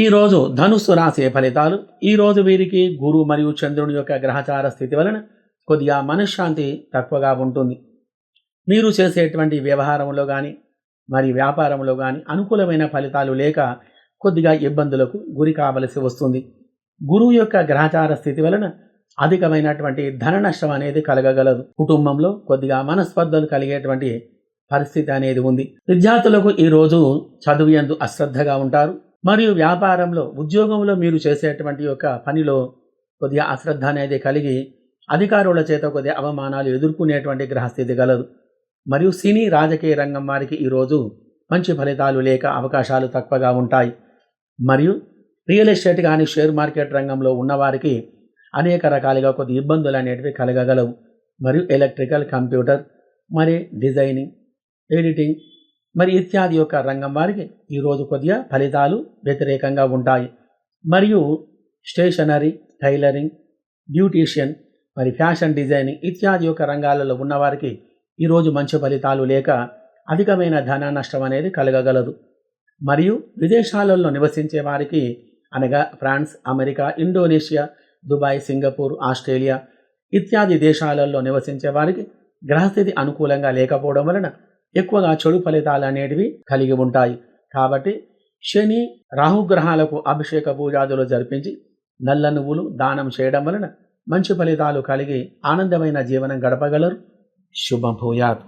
ఈరోజు ధనుస్సు రాసే ఫలితాలు ఈరోజు వీరికి గురు మరియు చంద్రుని యొక్క గ్రహచార స్థితి వలన కొద్దిగా మనశ్శాంతి తక్కువగా ఉంటుంది. మీరు చేసేటువంటి వ్యవహారంలో కానీ మరి వ్యాపారంలో కానీ అనుకూలమైన ఫలితాలు లేక కొద్దిగా ఇబ్బందులకు గురి కావలసి వస్తుంది. గురువు యొక్క గ్రహచార స్థితి వలన అధికమైనటువంటి ధన నష్టం అనేది కలగగలదు. కుటుంబంలో కొద్దిగా మనస్పర్ధలు కలిగేటువంటి పరిస్థితి అనేది ఉంది. విద్యార్థులకు ఈరోజు చదువు ఎందు అశ్రద్ధగా ఉంటారు. మరియు వ్యాపారంలో ఉద్యోగంలో మీరు చేసేటువంటి యొక్క పనిలో కొద్దిగా అశ్రద్ధ అనేది కలిగి అధికారుల చేత కొద్దిగా అవమానాలు ఎదుర్కొనేటువంటి గ్రహస్థితి గలదు. మరియు సినీ రాజకీయ రంగం వారికి ఈరోజు మంచి ఫలితాలు లేక అవకాశాలు తక్కువగా ఉంటాయి. మరియు రియల్ ఎస్టేట్ కానీ షేర్ మార్కెట్ రంగంలో ఉన్నవారికి అనేక రకాలుగా కొద్ది ఇబ్బందులు అనేటివి కలగగలవు. మరియు ఎలక్ట్రికల్ కంప్యూటర్ మరి డిజైనింగ్ ఎడిటింగ్ మరి ఇత్యాది యొక్క రంగం వారికి ఈరోజు కొద్దిగా ఫలితాలు వ్యతిరేకంగా ఉంటాయి. మరియు స్టేషనరీ టైలరింగ్ బ్యూటీషియన్ మరి ఫ్యాషన్ డిజైనింగ్ ఇత్యాది యొక్క రంగాలలో ఉన్నవారికి ఈరోజు మంచి ఫలితాలు లేక అధికమైన ధన నష్టం అనేది కలగగలదు. మరియు విదేశాలలో నివసించే వారికి అనగా France America Indonesia Dubai Singapore Australia ఇత్యాది దేశాలలో నివసించే వారికి గ్రహస్థితి అనుకూలంగా లేకపోవడం వలన ఎక్కువగా చెడు ఫలితాలు అనేటివి కలిగి ఉంటాయి. కాబట్టి శని రాహుగ్రహాలకు అభిషేక పూజాదులు జరిపించి నల్ల నువ్వులు దానం చేయడం వలన మంచి ఫలితాలు కలిగి ఆనందమైన జీవనం గడపగలరు. శుభభూయాత్